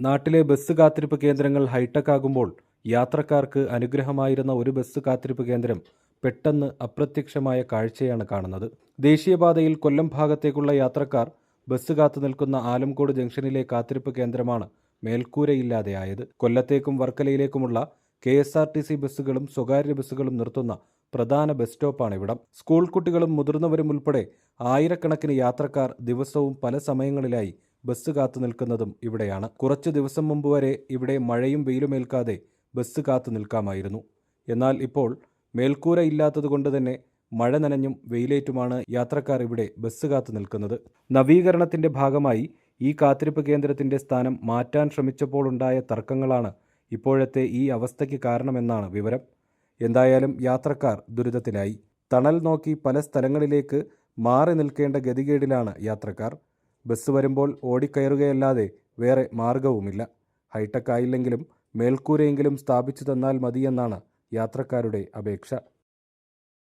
നാട്ടിലെ ബസ് കാത്തിരിപ്പ് കേന്ദ്രങ്ങൾ ഹൈടെക് ആകുമ്പോൾ യാത്രക്കാർക്ക് അനുഗ്രഹമായിരുന്ന ഒരു ബസ് കാത്തിരിപ്പ് കേന്ദ്രം പെട്ടെന്ന് അപ്രത്യക്ഷമായ കാഴ്ചയാണ് കാണുന്നത്. ദേശീയപാതയിൽ കൊല്ലം ഭാഗത്തേക്കുള്ള യാത്രക്കാർ ബസ് കാത്തു നിൽക്കുന്ന ആലംകോട് ജംഗ്ഷനിലെ കാത്തിരിപ്പ് കേന്ദ്രമാണ് മേൽക്കൂരയില്ലാതെയായത്. കൊല്ലത്തേക്കും വർക്കലയിലേക്കുമുള്ള K S R T C ബസ്സുകളും സ്വകാര്യ ബസ്സുകളും നിർത്തുന്ന പ്രധാന ബസ് സ്റ്റോപ്പാണ് ഇവിടം. സ്കൂൾ കുട്ടികളും മുതിർന്നവരും ഉൾപ്പെടെ ആയിരക്കണക്കിന് യാത്രക്കാർ ദിവസവും പല സമയങ്ങളിലായി ബസ് കാത്തു നിൽക്കുന്നതും ഇവിടെയാണ്. കുറച്ചു ദിവസം മുമ്പ് വരെ ഇവിടെ മഴയും വെയിലുമേൽക്കാതെ ബസ് കാത്തു നിൽക്കാമായിരുന്നു. എന്നാൽ ഇപ്പോൾ മേൽക്കൂര ഇല്ലാത്തതുകൊണ്ട് തന്നെ മഴ നനഞ്ഞും വെയിലേറ്റുമാണ് യാത്രക്കാർ ഇവിടെ ബസ് കാത്തു നിൽക്കുന്നത്. നവീകരണത്തിന്റെ ഭാഗമായി ഈ കാത്തിരിപ്പ് കേന്ദ്രത്തിന്റെ സ്ഥാനം മാറ്റാൻ ശ്രമിച്ചപ്പോൾ ഉണ്ടായ തർക്കങ്ങളാണ് ഇപ്പോഴത്തെ ഈ അവസ്ഥയ്ക്ക് കാരണമെന്നാണ് വിവരം. എന്തായാലും യാത്രക്കാർ ദുരിതത്തിലായി. തണൽ നോക്കി പല സ്ഥലങ്ങളിലേക്ക് മാറി നിൽക്കേണ്ട ഗതികേടിലാണ് യാത്രക്കാർ. ബസ് വരുമ്പോൾ ഓടിക്കയറുകയല്ലാതെ വേറെ മാർഗവുമില്ല. ഹൈടെക് ആയില്ലെങ്കിലും മേൽക്കൂരയെങ്കിലും സ്ഥാപിച്ചു തന്നാൽ മതിയെന്നാണ് യാത്രക്കാരുടെ അപേക്ഷ.